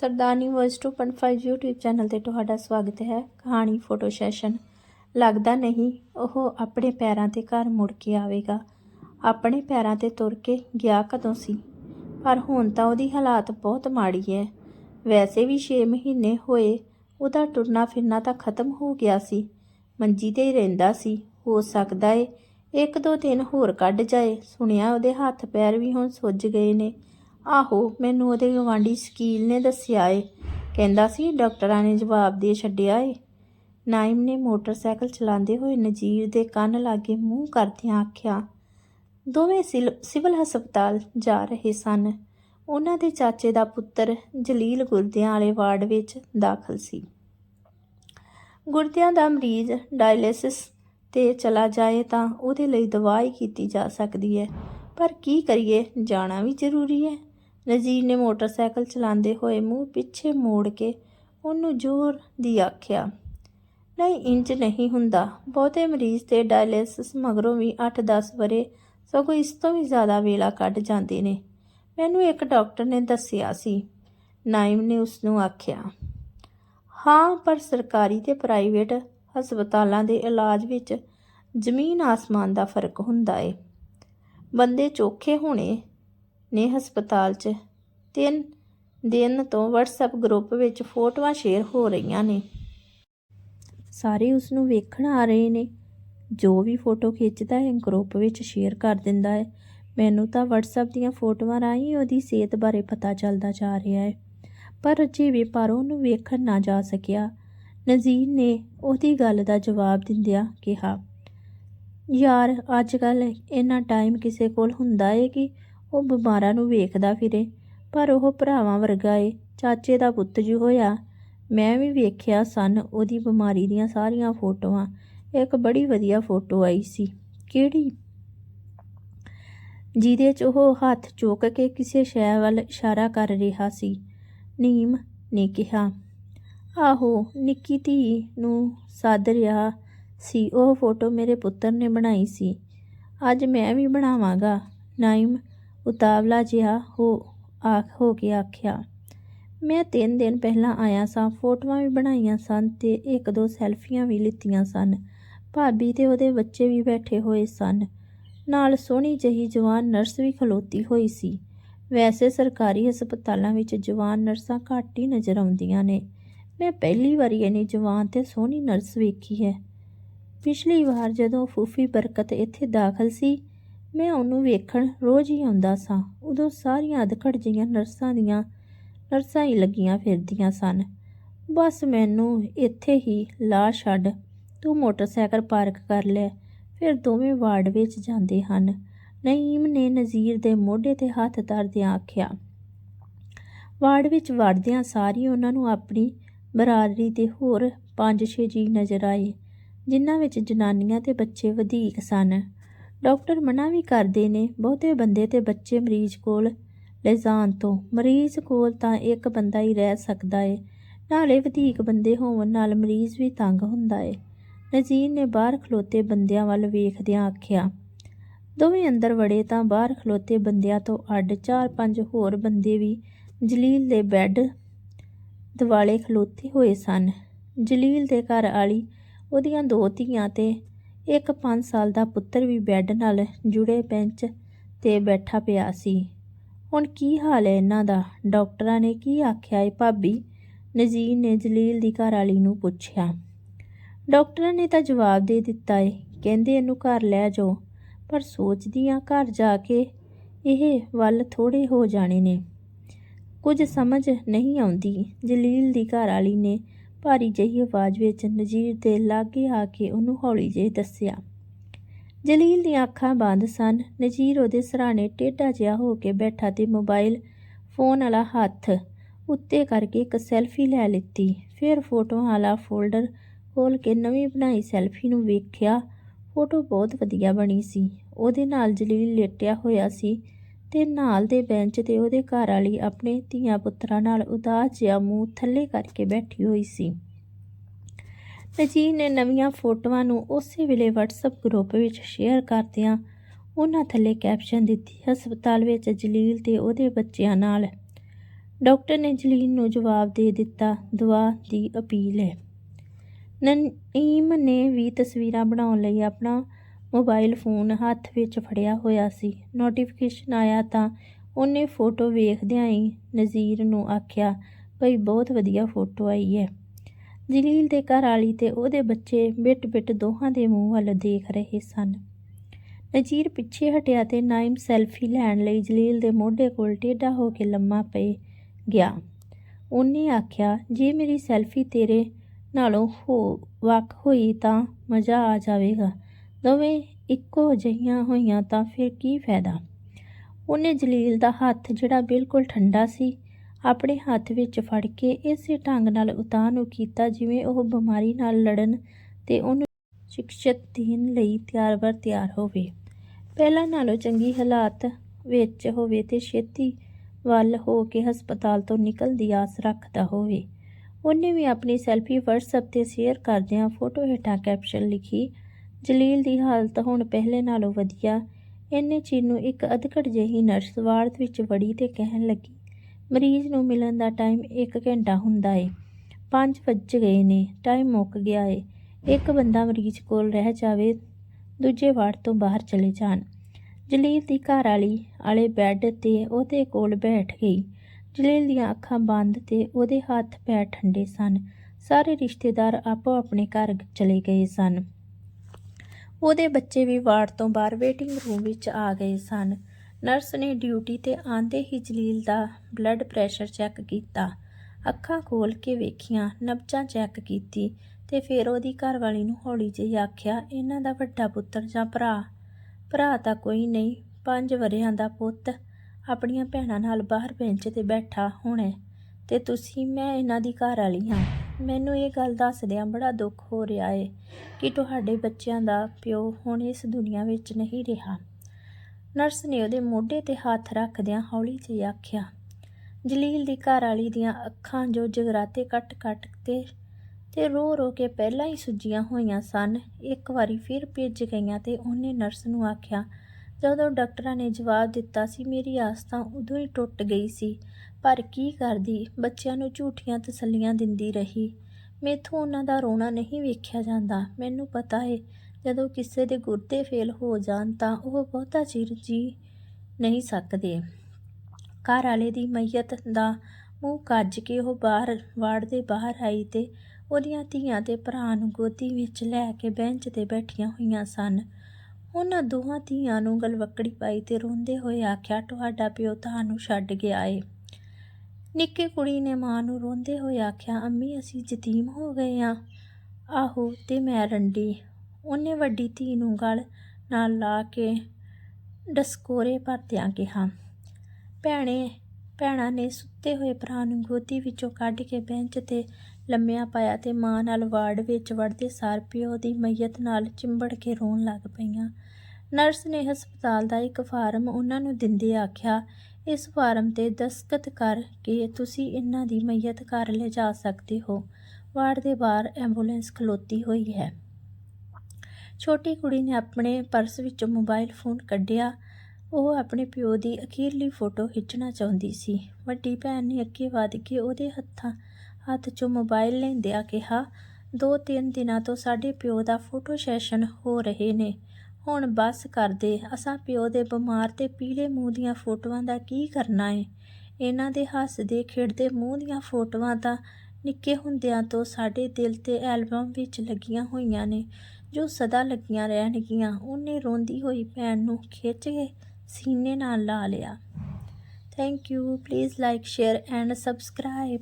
ਸਰਦਾਰਨੀ voice 2.5 YouTube channel ਤੇ ਤੁਹਾਡਾ ਸਵਾਗਤ ਹੈ, ਕਹਾਣੀ ਫੋਟੋ ਸੈਸ਼ਨ ਲੱਗਦਾ ਨਹੀਂ ਉਹ ਆਪਣੇ ਪੈਰਾਂ ਤੇ ਘਰ ਮੁੜ ਕੇ ਆਵੇਗਾ। ਆਪਣੇ ਪੈਰਾਂ ਤੇ ਤੁਰ ਕੇ ਗਿਆ ਕਦੋਂ ਸੀ? ਪਰ ਹੁਣ ਤਾਂ ਉਹਦੀ ਹਾਲਾਤ ਬਹੁਤ ਮਾੜੀ ਹੈ ਵੈਸੇ ਵੀ 6 ਮਹੀਨੇ ਹੋਏ, ਉਹਦਾ ਟੁਰਨਾ ਫਿਰਨਾ ਤਾਂ ਖਤਮ ਹੋ ਗਿਆ ਸੀ। ਮੰਜੀ ਤੇ ਹੀ ਰਹਿੰਦਾ ਸੀ। ਹੋ ਸਕਦਾ ਏ ਇੱਕ ਦੋ ਦਿਨ ਹੋਰ ਕੱਢ ਜਾਏ। ਸੁਣਿਆ ਉਹਦੇ ਹੱਥ ਪੈਰ ਵੀ ਹੁਣ ਸੁੱਜ ਗਏ ਨੇ। ਆਹੋ, ਮੈਨੂੰ ਉਹਦੇ ਗਵਾਂਢੀ ਸਕੀਲ ਨੇ ਦੱਸਿਆ ਏ। ਕਹਿੰਦਾ ਸੀ, ਡਾਕਟਰਾਂ ਨੇ ਜਵਾਬ ਦੇ ਛੱਡਿਆ ਏ। ਨਾਇਮ ਨੇ ਮੋਟਰਸਾਈਕਲ ਚਲਾਉਂਦੇ ਹੋਏ ਨਜੀਰ ਦੇ ਕੰਨ ਲਾਗੇ ਮੂੰਹ ਕਰਦਿਆਂ ਆਖਿਆ, ਦੋਵੇਂ ਸਿਲ- ਸਿਵਲ ਹਸਪਤਾਲ ਜਾ ਰਹੇ ਸਨ। ਉਹਨਾਂ ਦੇ ਚਾਚੇ ਦਾ ਪੁੱਤਰ ਜਲੀਲ ਗੁਰਦਿਆਂ ਵਾਲੇ ਵਾਰਡ ਵਿੱਚ ਦਾਖਲ ਸੀ। ਗੁਰਦਿਆਂ ਦਾ ਮਰੀਜ਼ ਡਾਇਲਿਸਿਸ ਤੇ ਚਲਾ ਜਾਏ ਤਾਂ ਉਹਦੇ ਲਈ ਦਵਾਈ ਕੀਤੀ ਜਾ ਸਕਦੀ ਹੈ ਪਰ ਕੀ ਕਰੀਏ, ਜਾਣਾ ਵੀ ਜ਼ਰੂਰੀ ਹੈ ਨਜ਼ੀਰ ਨੇ ਮੋਟਰਸਾਈਕਲ ਚਲਾਉਂਦੇ ਹੋਏ ਮੂੰਹ ਪਿੱਛੇ ਮੋੜ ਕੇ ਉਹਨੂੰ ਜ਼ੋਰ ਦੀ ਆਖਿਆ, ਨਹੀਂ ਇੰਜ ਨਹੀਂ ਹੁੰਦਾ। ਬਹੁਤੇ ਮਰੀਜ਼ ਤੇ ਡਾਇਲਿਸਿਸ ਮਗਰੋਂ ਵੀ 8-10 ਵਰੇ ਸਗੋਂ ਇਸ ਤੋਂ ਵੀ ਜ਼ਿਆਦਾ ਵੇਲਾ ਕੱਢ ਜਾਂਦੇ ਨੇ। ਮੈਨੂੰ ਇੱਕ ਡਾਕਟਰ ਨੇ ਦੱਸਿਆ ਸੀ। ਨਾਇਮ ਨੇ ਉਸ ਨੂੰ ਆਖਿਆ, ਹਾਂ, ਪਰ ਸਰਕਾਰੀ ਤੇ ਪ੍ਰਾਈਵੇਟ ਹਸਪਤਾਲਾਂ ਦੇ ਇਲਾਜ ਵਿੱਚ ਜ਼ਮੀਨ ਆਸਮਾਨ ਦਾ ਫ਼ਰਕ ਹੁੰਦਾ ਏ। ਬੰਦੇ ਚੋਖੇ ਹੋਣੇ ਨੇ ਹਸਪਤਾਲ 'ਚ ਤਿੰਨ ਦਿਨ ਤੋਂ WhatsApp ਗਰੁੱਪ ਵਿੱਚ ਫੋਟੋਆਂ ਸ਼ੇਅਰ ਹੋ ਰਹੀਆਂ ਨੇ। ਸਾਰੇ ਉਸ ਨੂੰ ਵੇਖਣ ਆ ਰਹੇ ਨੇ। ਜੋ ਵੀ ਫੋਟੋ ਖਿੱਚਦਾ ਹੈ ਗਰੁੱਪ ਵਿੱਚ ਸ਼ੇਅਰ ਕਰ ਦਿੰਦਾ ਹੈ। ਮੈਨੂੰ ਤਾਂ WhatsApp ਦੀਆਂ ਫੋਟੋਆਂ ਰਾਹੀਂ ਉਹਦੀ ਸਿਹਤ ਬਾਰੇ ਪਤਾ ਚੱਲਦਾ ਜਾ ਰਿਹਾ ਹੈ। ਪਰ ਅਜੇ ਵੀ ਪਰ ਉਹਨੂੰ ਵੇਖਣ ਨਾ ਜਾ ਸਕਿਆ। ਨਜ਼ੀਰ ਨੇ ਉਹਦੀ ਗੱਲ ਦਾ ਜਵਾਬ ਦਿੰਦਿਆਂ ਕਿਹਾ, ਯਾਰ, ਅੱਜ ਕੱਲ ਇੰਨਾ ਟਾਈਮ ਕਿਸੇ ਕੋਲ ਹੁੰਦਾ ਹੈ ਕਿ ਉਹ ਬਿਮਾਰਾਂ ਨੂੰ ਵੇਖਦਾ ਫਿਰੇ, ਪਰ ਉਹ ਭਰਾਵਾਂ ਵਰਗਾ ਏ, ਚਾਚੇ ਦਾ ਪੁੱਤ ਜੋ ਹੋਇਆ। ਮੈਂ ਵੀ ਵੇਖਿਆ ਸਨ ਉਹਦੀ ਬਿਮਾਰੀ ਦੀਆਂ ਸਾਰੀਆਂ ਫੋਟੋਆਂ। ਇੱਕ ਬੜੀ ਵਧੀਆ ਫੋਟੋ ਆਈ ਸੀ। ਕਿਹੜੀ? ਜਿਹਦੇ 'ਚ ਉਹ ਹੱਥ ਚੁੱਕ ਕੇ ਕਿਸੇ ਸ਼ੈ ਵੱਲ ਇਸ਼ਾਰਾ ਕਰ ਰਿਹਾ ਸੀ। ਨੀਮ ਨੇ ਕਿਹਾ, ਆਹੋ, ਨਿੱਕੀ ਧੀ ਨੂੰ ਸੱਦ ਰਿਹਾ ਸੀ। ਉਹ ਫੋਟੋ ਮੇਰੇ ਪੁੱਤਰ ਨੇ ਬਣਾਈ ਸੀ। ਅੱਜ ਮੈਂ ਵੀ ਬਣਾਵਾਂਗਾ। ਨਾਇਮ ਉਤਾਵਲਾ ਜਿਹਾ ਹੋ ਆਖ, ਹੋ ਕੇ ਆਖਿਆ, ਮੈਂ ਤਿੰਨ ਦਿਨ ਪਹਿਲਾਂ ਆਇਆ ਸਾਂ, ਫੋਟੋਆਂ ਵੀ ਬਣਾਈਆਂ ਸਨ ਤੇ ਇੱਕ ਦੋ ਸੈਲਫੀਆਂ ਵੀ ਲਿੱਤੀਆਂ ਸਨ। ਭਾਬੀ ਤੇ ਉਹਦੇ ਬੱਚੇ ਵੀ ਬੈਠੇ ਹੋਏ ਸਨ। ਨਾਲ ਸੋਹਣੀ ਜਹੀ ਜਵਾਨ ਨਰਸ ਵੀ ਖਲੋਤੀ ਹੋਈ ਸੀ। ਵੈਸੇ ਸਰਕਾਰੀ ਹਸਪਤਾਲਾਂ ਵਿੱਚ ਜਵਾਨ ਨਰਸਾਂ ਘੱਟ ਹੀ ਨਜ਼ਰ ਆਉਂਦੀਆਂ ਨੇ। ਮੈਂ ਪਹਿਲੀ ਵਾਰੀ ਇੰਨੀ ਜਵਾਨ ਤੇ ਸੋਹਣੀ ਨਰਸ ਵੇਖੀ ਹੈ। ਪਿਛਲੀ ਵਾਰ ਜਦੋਂ ਫੂਫੀ ਬਰਕਤ ਇੱਥੇ ਦਾਖਲ ਸੀ ਮੈਂ ਉਹਨੂੰ ਵੇਖਣ ਰੋਜ਼ ਹੀ ਆਉਂਦਾ ਸਾਂ। ਉਦੋਂ ਸਾਰੀਆਂ ਅਧਖੜ ਜਿਹੀਆਂ ਨਰਸਾਂ ਦੀਆਂ ਨਰਸਾਂ ਹੀ ਲੱਗੀਆਂ ਫਿਰਦੀਆਂ ਸਨ। ਬਸ ਮੈਨੂੰ ਇੱਥੇ ਹੀ ਲਾ ਛੱਡ, ਤੂੰ ਮੋਟਰਸਾਈਕਲ ਪਾਰਕ ਕਰ ਲੈ, ਫਿਰ ਦੋਵੇਂ ਵਾਰਡ ਵਿੱਚ ਜਾਂਦੇ ਹਨ। ਨਈਮ ਨੇ ਨਜ਼ੀਰ ਦੇ ਮੋਢੇ ਤੇ ਹੱਥ ਧਰਦਿਆਂ ਆਖਿਆ, ਵਾਰਡ ਵਿੱਚ ਵੜਦਿਆਂ ਸਾਰੀ ਉਹਨਾਂ ਨੂੰ ਆਪਣੀ ਬਰਾਦਰੀ ਦੇ ਹੋਰ 5-6 ਜੀ ਨਜ਼ਰ ਆਏ, ਜਿਨ੍ਹਾਂ ਵਿੱਚ ਜਨਾਨੀਆਂ ਤੇ ਬੱਚੇ ਵਧੇਕ ਸਨ। ਡਾਕਟਰ ਮਨਾ ਵੀ ਕਰਦੇ ਨੇ, ਬਹੁਤੇ ਬੰਦੇ ਤੇ ਬੱਚੇ ਮਰੀਜ਼ ਕੋਲ ਲੈ ਜਾਣ ਤੋਂ। ਮਰੀਜ਼ ਕੋਲ ਤਾਂ ਇੱਕ ਬੰਦਾ ਹੀ ਰਹਿ ਸਕਦਾ ਏ। ਨਾਲੇ ਵਧੇਕ ਬੰਦੇ ਹੋਣ ਨਾਲ ਮਰੀਜ਼ ਵੀ ਤੰਗ ਹੁੰਦਾ ਏ। ਨਜ਼ੀਰ ਨੇ ਬਾਹਰ ਖਲੋਤੇ ਬੰਦਿਆਂ ਵੱਲ ਵੇਖਦਿਆਂ ਆਖਿਆ, ਦੋਵੇਂ ਅੰਦਰ ਵੜੇ ਤਾਂ ਬਾਹਰ ਖਲੋਤੇ ਬੰਦਿਆਂ ਤੋਂ ਅੱਡ ਚਾਰ ਪੰਜ ਹੋਰ ਬੰਦੇ ਵੀ ਜਲੀਲ ਦੇ ਬੈੱਡ ਦਿਵਾਲੇ ਖਲੋਤੇ ਹੋਏ ਸਨ। ਜਲੀਲ ਦੇ ਘਰ ਵਾਲੀ ਉਹਦੀਆਂ ਦੋ ਧੀਆਂ ਤੇ ਇੱਕ 5 ਸਾਲ ਦਾ ਪੁੱਤਰ ਵੀ ਬੈੱਡ ਨਾਲ ਜੁੜੇ ਬੈਂਚ ਤੇ ਬੈਠਾ ਪਿਆ ਸੀ। ਹੁਣ ਕੀ ਹਾਲ ਹੈ ਇਹਨਾਂ ਦਾ? ਡਾਕਟਰਾਂ ਨੇ ਕੀ ਆਖਿਆ ਏ ਭਾਬੀ? ਨਜ਼ੀਰ ਨੇ ਜਲੀਲ ਦੀ ਘਰ ਵਾਲੀ ਨੂੰ ਪੁੱਛਿਆ। ਡਾਕਟਰਾਂ ਨੇ ਤਾਂ ਜਵਾਬ ਦੇ ਦਿੱਤਾ ਏ, ਕਹਿੰਦੇ ਇਹਨੂੰ ਘਰ ਲੈ ਜਾਓ, ਪਰ ਸੋਚਦੀ ਆ ਘਰ ਜਾ ਕੇ ਇਹ ਵੱਲ ਥੋੜੇ ਹੋ ਜਾਣੇ ਨੇ। ਕੁਝ ਸਮਝ ਨਹੀਂ ਆਉਂਦੀ। ਜਲੀਲ ਦੀ ਘਰ ਵਾਲੀ ਨੇ ਭਾਰੀ ਜਿਹੀ ਆਵਾਜ਼ ਵਿੱਚ ਨਜ਼ੀਰ ਦੇ ਲਾਗੇ ਆ ਕੇ ਉਹਨੂੰ ਹੌਲੀ ਜਿਹੀ ਦੱਸਿਆ, ਜਲੀਲ ਦੀਆਂ ਅੱਖਾਂ ਬੰਦ ਸਨ ਨਜ਼ੀਰ ਉਹਦੇ ਸਰਾਣੇ ਟੇਢਾ ਜਿਹਾ ਹੋ ਕੇ ਬੈਠਾ ਤੇ ਮੋਬਾਈਲ ਫੋਨ ਵਾਲਾ ਹੱਥ ਉੱਤੇ ਕਰਕੇ ਇੱਕ ਸੈਲਫੀ ਲੈ ਲਿੱਤੀ। ਫਿਰ ਫੋਟੋਆਂ ਵਾਲਾ ਫੋਲਡਰ ਖੋਲ ਕੇ ਨਵੀਂ ਬਣਾਈ ਸੈਲਫੀ ਨੂੰ ਵੇਖਿਆ, ਫੋਟੋ ਬਹੁਤ ਵਧੀਆ ਬਣੀ ਸੀ। ਉਹਦੇ ਨਾਲ ਜਲੀਲ ਲੇਟਿਆ ਹੋਇਆ ਸੀ। ਤੇ ਨਾਲ ਦੇ ਬੈਂਚ ਤੇ ਉਹਦੇ ਘਰ ਵਾਲੀ ਆਪਣੇ ਧੀਆਂ ਪੁੱਤਰਾਂ ਨਾਲ ਉਦਾਸ ਜਿਹਾ ਮੂੰਹ ਥੱਲੇ ਕਰਕੇ ਬੈਠੀ ਹੋਈ ਸੀ। ਨਜੀਰ ਨੇ ਨਵੀਆਂ ਫੋਟੋਆਂ ਨੂੰ ਉਸੇ ਵੇਲੇ WhatsApp ਗਰੁੱਪ ਵਿੱਚ ਸ਼ੇਅਰ ਕਰਦਿਆਂ ਉਹਨਾਂ ਥੱਲੇ ਕੈਪਸ਼ਨ ਦਿੱਤੀ, ਹਸਪਤਾਲ ਵਿੱਚ ਜਲੀਲ ਤੇ ਉਹਦੇ ਬੱਚਿਆਂ ਨਾਲ। ਡਾਕਟਰ ਨੇ ਜਲੀਲ ਨੂੰ ਜਵਾਬ ਦੇ ਦਿੱਤਾ, ਦੁਆ ਦੀ ਅਪੀਲ ਹੈ। ਨਈਮ ਨੇ ਵੀ ਤਸਵੀਰਾਂ ਬਣਾਉਣ ਲਈ ਆਪਣਾ ਮੋਬਾਈਲ ਫੋਨ ਹੱਥ ਵਿੱਚ ਫੜਿਆ ਹੋਇਆ ਸੀ। ਨੋਟੀਫਿਕੇਸ਼ਨ ਆਇਆ ਤਾਂ ਉਹਨੇ ਫੋਟੋ ਵੇਖਦਿਆਂ ਹੀ ਨਜ਼ੀਰ ਨੂੰ ਆਖਿਆ, ਭਈ ਬਹੁਤ ਵਧੀਆ ਫੋਟੋ ਆਈ ਹੈ। ਜਲੀਲ ਦੇ ਘਰ ਵਾਲੀ ਤੇ ਉਹਦੇ ਬੱਚੇ ਬਿਟ ਬਿਟ ਦੋਹਾਂ ਦੇ ਮੂੰਹ ਵੱਲ ਦੇਖ ਰਹੇ ਸਨ। ਨਜ਼ੀਰ ਪਿੱਛੇ ਹਟਿਆ ਤੇ ਨਾਇਮ ਸੈਲਫੀ ਲੈਣ ਲਈ ਜਲੀਲ ਦੇ ਮੋਢੇ ਕੋਲ ਟੇਢਾ ਹੋ ਕੇ ਲੰਮਾ ਪਏ ਗਿਆ। ਉਹਨੇ ਆਖਿਆ, ਜੇ ਮੇਰੀ ਸੈਲਫੀ ਤੇਰੇ ਨਾਲੋਂ ਹੋ, ਵੱਖ ਹੋਈ ਤਾਂ ਮਜ਼ਾ ਆ ਜਾਵੇਗਾ। ਦੋਵੇਂ ਇੱਕੋ ਜਿਹੀਆਂ ਹੋਈਆਂ ਤਾਂ ਫਿਰ ਕੀ ਫਾਇਦਾ? ਉਹਨੇ ਜਲੀਲ ਦਾ ਹੱਥ ਜਿਹੜਾ ਬਿਲਕੁਲ ਠੰਡਾ ਸੀ, ਆਪਣੇ ਹੱਥ ਵਿੱਚ ਫੜ ਕੇ ਇਸੇ ਢੰਗ ਨਾਲ ਉਤਾਂਹ ਨੂੰ ਕੀਤਾ ਜਿਵੇਂ ਉਹ ਬਿਮਾਰੀ ਨਾਲ ਲੜਨ ਤੇ ਉਹਨੂੰ ਸ਼ਿਕਸ਼ਤ ਦੇਣ ਲਈ ਤਿਆਰ ਬਰ ਤਿਆਰ ਹੋਵੇ। ਪਹਿਲਾਂ ਨਾਲੋਂ ਚੰਗੀ ਹਾਲਾਤ ਵਿੱਚ ਹੋਵੇ ਤੇ ਛੇਤੀ ਵੱਲ ਹੋ ਕੇ ਹਸਪਤਾਲ ਤੋਂ ਨਿਕਲਣ ਦੀ ਆਸ ਰੱਖਦਾ ਹੋਵੇ। ਉਹਨੇ ਵੀ ਆਪਣੀ ਸੈਲਫੀ WhatsApp ਤੇ ਸ਼ੇਅਰ ਕਰਦਿਆਂ ਫੋਟੋ ਹੇਠਾਂ ਕੈਪਸ਼ਨ ਲਿਖੀ ਜਲੀਲ ਦੀ ਹਾਲਤ ਹੁਣ ਪਹਿਲੇ ਨਾਲੋਂ ਵਧੀਆ। ਇੰਨੇ ਚਿਰ ਨੂੰ ਇੱਕ ਅਧਕੜ ਜਿਹੀ ਨਰਸ ਵਾਰਡ ਵਿੱਚ ਵੜੀ ਤੇ ਕਹਿਣ ਲੱਗੀ, ਮਰੀਜ਼ ਨੂੰ ਮਿਲਣ ਦਾ ਟਾਈਮ 1 ਘੰਟਾ ਹੁੰਦਾ ਏ। 5 ਵੱਜ ਗਏ ਨੇ, ਟਾਈਮ ਮੁੱਕ ਗਿਆ ਏ। ਇੱਕ ਬੰਦਾ ਮਰੀਜ਼ ਕੋਲ ਰਹਿ ਜਾਵੇ, ਦੂਜੇ ਵਾਰਡ ਤੋਂ ਬਾਹਰ ਚਲੇ ਜਾਣ। ਜਲੀਲ ਦੀ ਘਰ ਵਾਲੀ ਵਾਲੇ ਬੈੱਡ ਤੇ ਉਹਦੇ ਕੋਲ ਬੈਠ ਗਈ। ਜਲੀਲ ਦੀਆਂ ਅੱਖਾਂ ਬੰਦ ਤੇ ਉਹਦੇ ਹੱਥ ਪੈਰ ਠੰਡੇ ਸਨ। ਸਾਰੇ ਰਿਸ਼ਤੇਦਾਰ ਆਪੋ ਆਪਣੇ ਘਰ ਚਲੇ ਗਏ ਸਨ। ਉਹਦੇ ਬੱਚੇ ਵੀ ਵਾਰਡ ਤੋਂ ਬਾਹਰ ਵੇਟਿੰਗ ਰੂਮ ਵਿੱਚ ਆ ਗਏ ਸਨ। ਨਰਸ ਨੇ ਡਿਊਟੀ ਤੇ ਆਂਦੇ ਹੀ ਜਲੀਲ ਦਾ ਬਲੱਡ ਪ੍ਰੈਸ਼ਰ ਚੈੱਕ ਕੀਤਾ। ਅੱਖਾਂ ਖੋਲ ਕੇ ਵੇਖੀਆਂ, ਨਬਜਾਂ ਚੈੱਕ ਕੀਤੀ ਤੇ ਫਿਰ ਉਹਦੀ ਘਰਵਾਲੀ ਨੂੰ ਹੌਲੀ ਜਿਹੀ ਆਖਿਆ, ਇਹਨਾਂ ਦਾ ਵੱਡਾ ਪੁੱਤਰ ਜਾਂ ਭਰਾ? ਭਰਾ ਤਾਂ ਕੋਈ ਨਹੀਂ, ਪੰਜ ਵਰਿਆਂ ਦਾ ਪੁੱਤ। ਆਪਣੀਆਂ ਭੈਣਾਂ ਨਾਲ ਬਾਹਰ ਬੈਂਚ ਤੇ ਬੈਠਾ ਹੋਣਾ ਤੇ ਤੁਸੀਂ, ਮੈਂ ਇਹਨਾਂ ਦੀ ਘਰ ਵਾਲੀ ਹਾਂ। ਮੈਨੂੰ ਇਹ ਗੱਲ ਦੱਸਦਿਆਂ ਬੜਾ ਦੁੱਖ ਹੋ ਰਿਹਾ ਏ ਕਿ ਤੁਹਾਡੇ ਬੱਚਿਆਂ ਦਾ ਪਿਓ ਹੁਣ ਇਸ ਦੁਨੀਆ ਵਿੱਚ ਨਹੀਂ ਰਿਹਾ। ਨਰਸ ਨੇ ਉਹਦੇ ਮੋਢੇ ਤੇ ਹੱਥ ਰੱਖਦਿਆਂ ਹੌਲੀ ਜਿਹੀ ਆਖਿਆ, ਜਲੀਲ ਦੀ ਘਰ ਵਾਲੀ ਦੀਆਂ ਅੱਖਾਂ ਜੋ ਜਗਰਾਤੇ ਕੱਟ-ਕੱਟ ਤੇ ਤੇ ਰੋ ਰੋ ਕੇ ਪਹਿਲਾਂ ਹੀ ਸੁੱਜੀਆਂ ਹੋਈਆਂ ਸਨ, ਇੱਕ ਵਾਰੀ ਫਿਰ ਭਿੱਜ ਗਈਆਂ ਤੇ ਉਹਨੇ ਨਰਸ ਨੂੰ ਆਖਿਆ ਜਦੋਂ ਡਾਕਟਰਾਂ ਨੇ ਜਵਾਬ ਦਿੱਤਾ ਸੀ, ਮੇਰੀ ਆਸ ਤਾਂ ਉਦੋਂ ਹੀ ਟੁੱਟ ਗਈ ਸੀ, ਪਰ ਕੀ ਕਰਦੀ? ਬੱਚਿਆਂ ਨੂੰ ਝੂਠੀਆਂ ਤਸੱਲੀਆਂ ਦਿੰਦੀ ਰਹੀ। ਮੈਥੋਂ ਉਹਨਾਂ ਦਾ ਰੋਣਾ ਨਹੀਂ ਵੇਖਿਆ ਜਾਂਦਾ। ਮੈਨੂੰ ਪਤਾ ਏ, ਜਦੋਂ ਕਿਸੇ ਦੇ ਗੁਰਦੇ ਫੇਲ ਹੋ ਜਾਣ ਤਾਂ ਉਹ ਬਹੁਤਾ ਚਿਰ ਜੀ ਨਹੀਂ ਸਕਦੇ। ਘਰ ਵਾਲੇ ਦੀ ਮਈਤ ਦਾ ਮੂੰਹ ਕੱਜ ਕੇ ਉਹ ਬਾਹਰ ਵਾੜ ਦੇ ਬਾਹਰ ਆਈ ਤੇ ਉਹਦੀਆਂ ਧੀਆਂ ਤੇ ਭਰਾ ਨੂੰ ਗੋਦੀ ਵਿੱਚ ਲੈ ਕੇ ਬੈਂਚ ਤੇ ਬੈਠੀਆਂ ਹੋਈਆਂ ਸਨ। ਉਹਨਾਂ ਦੋਹਾਂ ਧੀਆਂ ਨੂੰ ਗਲਵੱਕੜੀ ਪਾਈ ਤੇ ਰੋਂਦੇ ਹੋਏ ਆਖਿਆ, ਤੁਹਾਡਾ ਪਿਓ ਤੁਹਾਨੂੰ ਛੱਡ ਗਿਆ ਏ ਨਿੱਕੀ ਕੁੜੀ ਨੇ ਮਾਂ ਨੂੰ ਰੋਂਦੇ ਹੋਏ ਆਖਿਆ, ਅੰਮੀ, ਅਸੀਂ ਯਤੀਮ ਹੋ ਗਏ ਆ। ਆਹੋ, ਤੇ ਮੈਂ ਰੰਡੀ। ਉਹਨੇ ਵੱਡੀ ਧੀ ਨੂੰ ਗਲ ਨਾਲ ਲਾ ਕੇ ਡਸਕੋਰੇ ਭਰਦਿਆਂ ਕਿਹਾ, ਭੈਣੇ ਭੈਣਾਂ ਨੇ ਸੁੱਤੇ ਹੋਏ ਭਰਾ ਨੂੰ ਗੋਦੀ ਵਿੱਚੋਂ ਕੱਢ ਕੇ ਬੈਂਚ ਤੇ ਲੰਮਿਆ ਪਾਇਆ ਤੇ ਮਾਂ ਨਾਲ ਵਾਰਡ ਵਿੱਚ ਵੜਦੇ ਸਾਰ ਪਿਓ ਦੀ ਮਈਤ ਨਾਲ ਚਿੰਬੜ ਕੇ ਰੋਣ ਲੱਗ ਪਈਆਂ। ਨਰਸ ਨੇ ਹਸਪਤਾਲ ਦਾ ਇੱਕ ਫਾਰਮ ਉਹਨਾਂ ਨੂੰ ਦਿੰਦੇ ਆਖਿਆ, ਇਸ ਫਾਰਮ ਤੇ ਦਸਤਖਤ ਕਰਕੇ ਤੁਸੀਂ ਇਹਨਾਂ ਦੀ ਮਈਤ ਘਰ ਲਿਜਾ ਸਕਦੇ ਹੋ ਵਾਰਡ ਦੇ ਬਾਹਰ ਐਂਬੂਲੈਂਸ ਖਲੋਤੀ ਹੋਈ ਹੈ। ਛੋਟੀ ਕੁੜੀ ਨੇ ਆਪਣੇ ਪਰਸ ਵਿੱਚੋਂ ਮੋਬਾਈਲ ਫੋਨ ਕੱਢਿਆ ਉਹ ਆਪਣੇ ਪਿਓ ਦੀ ਅਖੀਰਲੀ ਫੋਟੋ ਖਿੱਚਣਾ ਚਾਹੁੰਦੀ ਸੀ। ਵੱਡੀ ਭੈਣ ਨੇ ਅੱਗੇ ਵਧ ਕੇ ਉਹਦੇ ਹੱਥਾਂ, ਹੱਥ 'ਚੋਂ ਮੋਬਾਈਲ ਲੈਂਦਿਆਂ ਕਿਹਾ, ਦੋ ਤਿੰਨ ਦਿਨਾਂ ਤੋਂ ਸਾਡੇ ਪਿਓ ਦਾ ਫੋਟੋ ਸੈਸ਼ਨ ਹੋ ਰਹੇ ਨੇ। ਹੁਣ ਬਸ ਕਰ ਦੇ ਅਸਾਂ ਪਿਓ ਦੇ ਬਿਮਾਰ ਤੇ ਪੀਲੇ ਮੂੰਹ ਦੀਆਂ ਫੋਟੋਆਂ ਦਾ ਕੀ ਕਰਨਾ ਏ? ਇਹਨਾਂ ਦੇ ਹੱਸਦੇ, ਖੇਡਦੇ ਮੂੰਹ ਦੀਆਂ ਫੋਟੋਆਂ ਤਾਂ ਨਿੱਕੇ ਹੁੰਦਿਆਂ ਤੋਂ ਸਾਡੇ ਦਿਲ ਤੇ ਐਲਬਮ ਵਿੱਚ ਲੱਗੀਆਂ ਹੋਈਆਂ ਨੇ, ਜੋ ਸਦਾ ਲੱਗੀਆਂ ਰਹਿਣਗੀਆਂ। ਉਹਨੇ ਰੋਂਦੀ ਹੋਈ ਭੈਣ ਨੂੰ ਖਿੱਚ ਕੇ ਸੀਨੇ ਨਾਲ ਲਾ ਲਿਆ। Thank you please like share and subscribe